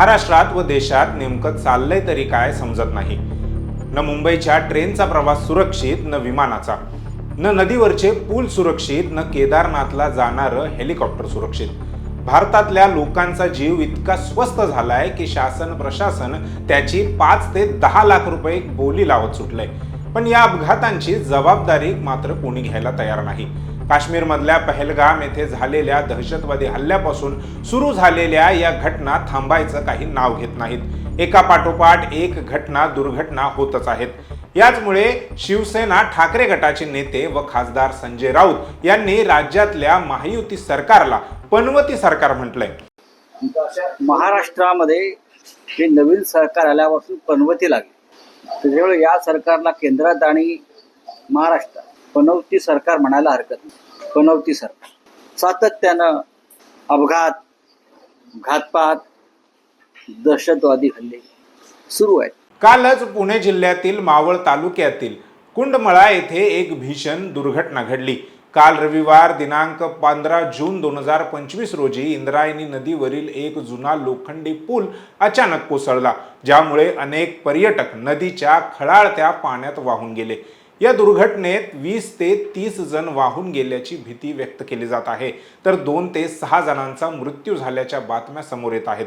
महाराष्ट्रात व देशात नेमकं चाललंय तरी काय समजत नाही. न मुंबईच्या ट्रेनचा प्रवास सुरक्षित न विमानाचा. न नदीवरचे पूल सुरक्षित न केदारनाथला जाणारं हेलिकॉप्टर सुरक्षित. भारतातल्या लोकांचा जीव इतका स्वस्त झालाय की शासन प्रशासन त्याची पाच ते दहा लाख रुपये बोली लावत सुटलंय. पण या अपघातांची जबाबदारी मात्र कोणी घ्यायला तयार नाही. काश्मीरमधल्या पहलगाम येथे झालेल्या दहशतवादी हल्ल्यापासून सुरू झालेल्या या घटना थांबायचं काही नाव घेत नाहीत. एका पाठोपाठ एक घटना दुर्घटना होतच आहेत. याचमुळे शिवसेना ठाकरे गटाचे नेते व खासदार संजय राऊत यांनी राज्यातल्या महायुती सरकारला पनवती सरकार म्हटलंय. महाराष्ट्रामध्ये हे नवीन सरकार आल्यापासून पनवती लागली. त्याच्यामुळे या सरकारला केंद्रात आणि महाराष्ट्रात पनवती सरकार म्हणायला हरकत नाही. पनवती सरकार. सातत्यानं अपघात घातपात दहशतवादी हल्ले सुरू आहेत. कालच पुणे जिल्ह्यातील मावळ तालुक्यातील कुंडमळा येथे एक भीषण दुर्घटना घडली. काल रविवार दिनांक पंधरा जून दोन हजार पंचवीस रोजी इंद्रायणी नदीवरील एक जुना लोखंडी पूल अचानक कोसळला ज्यामुळे अनेक पर्यटक नदीच्या खळाळत्या पाण्यात वाहून गेले. या दुर्घटनेत वीस ते तीस जण वाहून गेल्याची भीती व्यक्त केली जात आहे. तर दोन ते सहा जणांचा मृत्यू झाल्याच्या बातम्या समोर येत आहेत.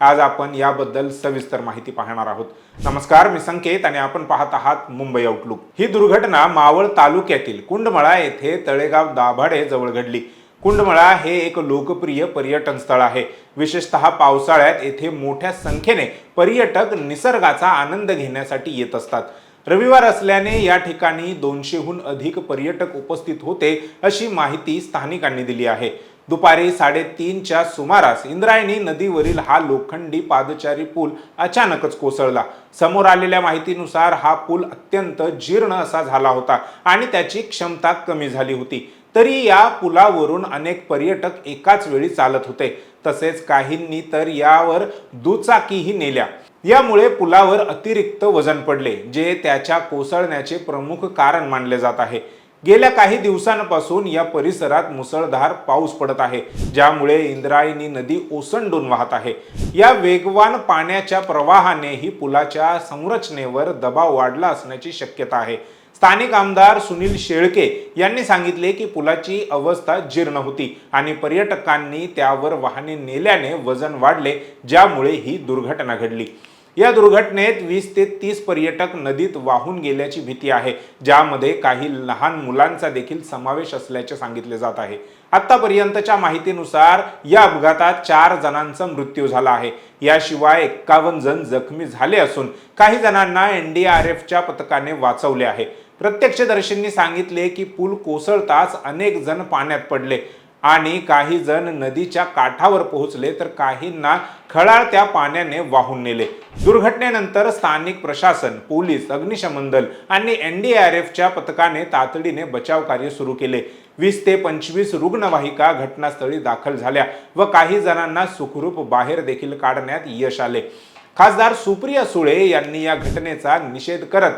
आज आपण याबद्दल सविस्तर माहिती पाहणार आहोत. नमस्कार मी संकेत आणि आपण पाहत आहात मुंबई आउटलुक ही दुर्घटना मावळ तालुक्यातील कुंडमळा येथे तळेगाव दाभाडे जवळ घडली. कुंडमळा हे एक लोकप्रिय पर्यटन स्थळ आहे. विशेषतः पावसाळ्यात येथे मोठ्या संख्येने पर्यटक निसर्गाचा आनंद घेण्यासाठी येत असतात. रविवार असल्याने या ठिकाणी दोनशेहून अधिक पर्यटक उपस्थित होते अशी माहिती स्थानिकांनी दिली आहे. दुपारी साडेतीनच्या सुमारास इंद्रायणी नदीवरील हा लोखंडी पादचारी पूल अचानकच कोसळला. समोर आलेल्या माहितीनुसार हा पूल अत्यंत जीर्ण असा झाला होता आणि त्याची क्षमता कमी झाली होती. तरी या पुलावरून अनेक पर्यटक एकाच वेळी चालत होते. तसेच काहींनी तर यावर दुचाकीही नेल्या. यामुळे पुलावर अतिरिक्त वजन पडले जे त्याच्या कोसळण्याचे प्रमुख कारण मानले जात आहे. गेल्या काही दिवसांपासून या परिसरात मुसळधार पाऊस पडत आहे ज्यामुळे इंद्रायणी नदी ओसंडून वाहत आहे. या वेगवान पाण्याच्या प्रवाहानेही पुलाच्या संरचनेवर दबाव वाढला असण्याची शक्यता आहे. स्थानिक आमदार सुनील शेळके यांनी सांगितले की पुलाची अवस्था जीर्ण होती आणि पर्यटकांनी त्यावर वाहने नेल्याने वजन वाढले ज्यामुळे ही दुर्घटना घडली. या दुर्घटनेत वीस ते तीस पर्यटक नदीत वाहून गेल्याची भीती आहे ज्यामध्ये काही लहान मुलांचा देखील समावेश असल्याचे सांगितले जात आहे. आतापर्यंतच्या माहितीनुसार या अपघातात चार जणांचा मृत्यू झाला आहे. याशिवाय एक्कावन्न जण जखमी झाले असून काही जणांना एनडीआरएफच्या पथकाने वाचवले आहे. प्रत्यक्षदर्शींनी सांगितले की पूल कोसळताच अनेक जण पाण्यात पडले. आणि काही जण नदीच्या काठावर पोहोचले तर काहींना खळाळ त्या पाण्याने वाहून नेले. दुर्घटनेनंतर स्थानिक प्रशासन पोलीस अग्निशमन दल आणि एनडीआरएफच्या पथकाने तातडीने बचाव कार्य सुरू केले. वीस ते पंचवीस रुग्णवाहिका घटनास्थळी दाखल झाल्या व काही जणांना सुखरूप बाहेर देखील काढण्यात यश आले. खासदार सुप्रिया सुळे यांनी या घटनेचा निषेध करत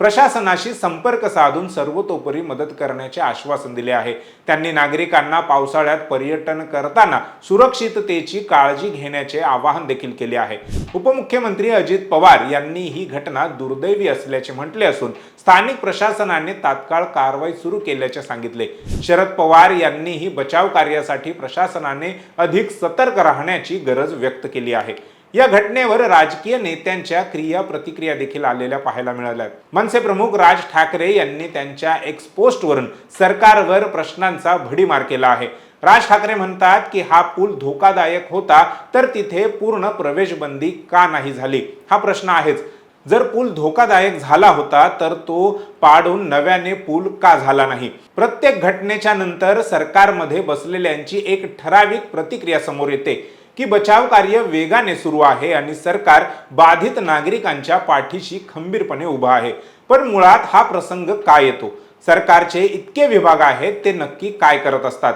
प्रशासनाशी संपर्क साधून सर्वतोपरी मदत करण्याचे आश्वासन दिले आहे. त्यांनी नागरिकांना पावसाळ्यात पर्यटन करताना सुरक्षिततेची काळजी घेण्याचे आवाहन देखील केले आहे. उपमुख्यमंत्री अजित पवार यांनी ही घटना दुर्दैवी असल्याचे म्हटले असून स्थानिक प्रशासनाने तात्काळ कारवाई सुरू केल्याचे सांगितले. शरद पवार यांनीही बचाव कार्यासाठी प्रशासनाने अधिक सतर्क राहण्याची गरज व्यक्त केली आहे. या घटनेवर राजकीय नेत्यांच्या क्रिया प्रतिक्रिया देखील आलेल्या पाहायला मिळाल्या. मनसे प्रमुख राज ठाकरे यांनी त्यांच्या एक्स पोस्टवरून सरकारवर प्रश्नांचा भडीमार केला आहे. राज ठाकरे म्हणतात की हा पूल धोकादायक होता तर तिथे पूर्ण प्रवेशबंदी का नाही झाली? हा प्रश्न आहेच. जर पूल धोकादायक झाला होता तर तो पाडून नव्याने पूल का झाला नाही? प्रत्येक घटनेच्या नंतर सरकारमध्ये बसलेल्यांची एक ठराविक प्रतिक्रिया समोर येते. की बचाव कार्य वेगाने सुरू आहे आणि सरकार बाधित नागरिकांच्या पाठीशी खंबीरपणे उभा आहे. पण मुळात हा प्रसंग काय येतो? सरकारचे इतके विभाग आहेत ते नक्की काय करत असतात?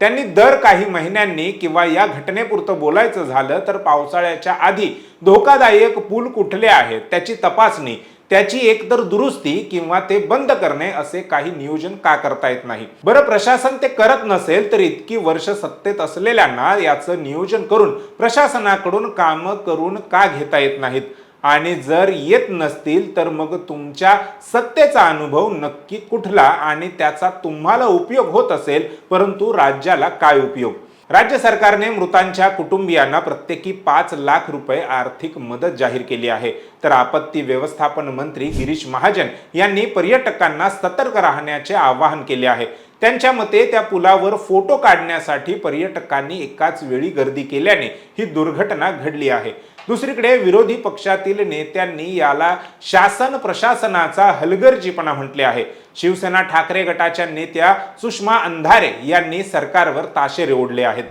त्यांनी दर काही महिन्यांनी किंवा या घटनेपुरतं बोलायचं झालं तर पावसाळ्याच्या आधी धोकादायक पूल कुठले आहेत त्याची तपासणी त्याची एकतर दुरुस्ती किंवा ते बंद करणे असे काही नियोजन का करता येत नाही? बरं प्रशासन ते करत नसेल तर इतकी वर्ष सत्तेत असलेल्यांना याचं नियोजन करून प्रशासनाकडून कामं करून का घेता येत नाहीत? आणि जर येत नसतील तर मग तुमच्या सत्तेचा अनुभव नक्की कुठला आणि त्याचा तुम्हाला उपयोग होत असेल परंतु राज्याला काय उपयोग? राज्य सरकारने मृतांच्या कुटुंबियांना प्रत्येकी पाच लाख रुपये आर्थिक मदत जाहीर केली आहे. तर आपत्ती व्यवस्थापन मंत्री गिरीश महाजन यांनी पर्यटकांना सतर्क राहण्याचे आवाहन केले आहे. त्यांच्या मते त्या पुलावर फोटो काढण्यासाठी पर्यटकांनी एकाच वेळी गर्दी केल्याने ही दुर्घटना घडली आहे. दुसरीकडे विरोधी पक्षातील नेत्यांनी याला शासन प्रशासनाचा हलगर्जीपणा म्हटले आहे. शिवसेना ठाकरे गटाच्या नेत्या सुषमा अंधारे यांनी सरकारवर ताशेरे ओढले आहेत.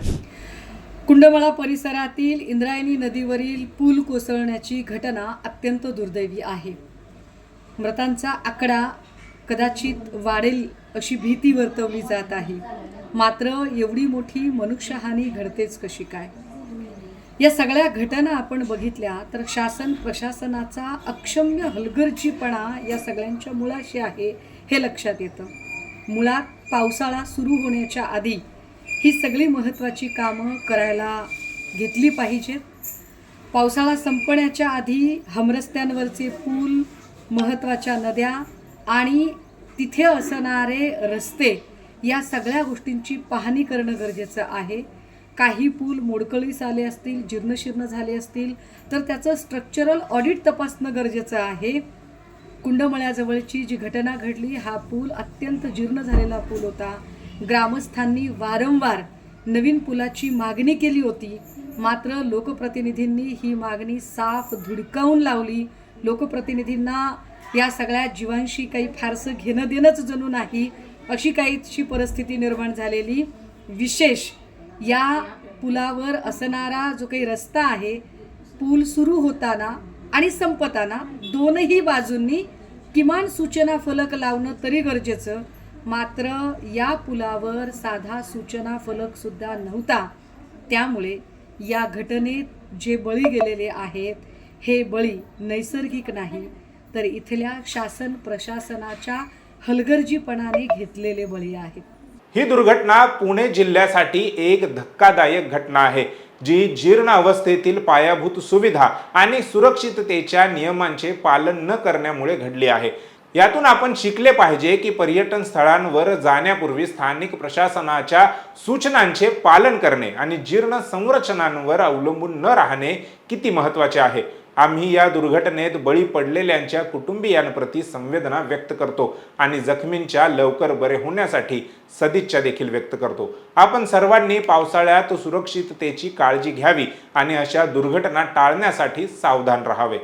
कुंडमळा परिसरातील इंद्रायणी नदीवरील पूल कोसळण्याची घटना अत्यंत दुर्दैवी आहे. मृतांचा आकडा कदाचित वाढेल अशी भीती वर्तवली जात आहे. मात्र एवढी मोठी मनुष्यहानी घडतेच कशी काय? या सगळ्या घटना आपण बघितल्या तर शासन प्रशासनाचा अक्षम्य हलगर्जीपणा या सगळ्यांच्या मुळाशी आहे हे लक्षात येतं. मुळात पावसाळा सुरू होण्याच्या आधी ही सगळी महत्त्वाची कामं करायला घेतली पाहिजेत. पावसाळा संपण्याच्या आधी हमरस्त्यांवरचे पूल महत्त्वाच्या नद्या आणि तिथे असणारे रस्ते या सगळ्या गोष्टींची पाहणी करणं गरजेचं आहे. काही पूल मोडकळीस आले असतील जीर्णशीर्ण झाले असतील तर त्याचं स्ट्रक्चरल ऑडिट तपासणं गरजेचं आहे. कुंडमळ्याजवळची जी घटना घडली हा पूल अत्यंत जीर्ण झालेला पूल होता. ग्रामस्थांनी वारंवार नवीन पुलाची मागणी केली होती. मात्र लोकप्रतिनिधींनी ही मागणी साफ धुडकावून लावली. लोकप्रतिनिधींना या सगळ्या जीवांशी काही फारसं घेणं देणंच जणू नाही अशी काहीशी परिस्थिती निर्माण झालेली. विशेष या पुलावर असणारा जो काही रस्ता आहे पूल सुरू होताना आणि संपताना दोनही बाजूंनी किमान सूचना फलक लावणं तरी गरजेचं. मात्र या पुलावर साधा सूचना फलकसुद्धा नव्हता. त्यामुळे या घटनेत जे बळी गेलेले आहेत हे बळी नैसर्गिक नाही. तर इथल्या शासन प्रशासनाच्या हलगर्जीपणाने घेतलेले बळी आहेत. ही दुर्घटना पुणे जिल्ह्यासाठी एक धक्कादायक घटना आहे जी जीर्ण अवस्थेतील पायाभूत सुविधा आणि सुरक्षिततेच्या नियमांचे पालन न करण्यामुळे घडली आहे. यातून आपण शिकले पाहिजे की पर्यटन स्थळांवर जाण्यापूर्वी स्थानिक प्रशासनाच्या सूचनांचे पालन करणे आणि जीर्ण संरचनांवर अवलंबून न राहणे किती महत्त्वाचे आहे. आम्ही या दुर्घटनेत बळी पडलेल्यांच्या कुटुंबियांप्रती संवेदना व्यक्त करतो आणि जखमींच्या लवकर बरे होण्यासाठी सदिच्छा देखील व्यक्त करतो. आपण सर्वांनी पावसाळ्यात सुरक्षिततेची काळजी घ्यावी आणि अशा दुर्घटना टाळण्यासाठी सावधान राहावे.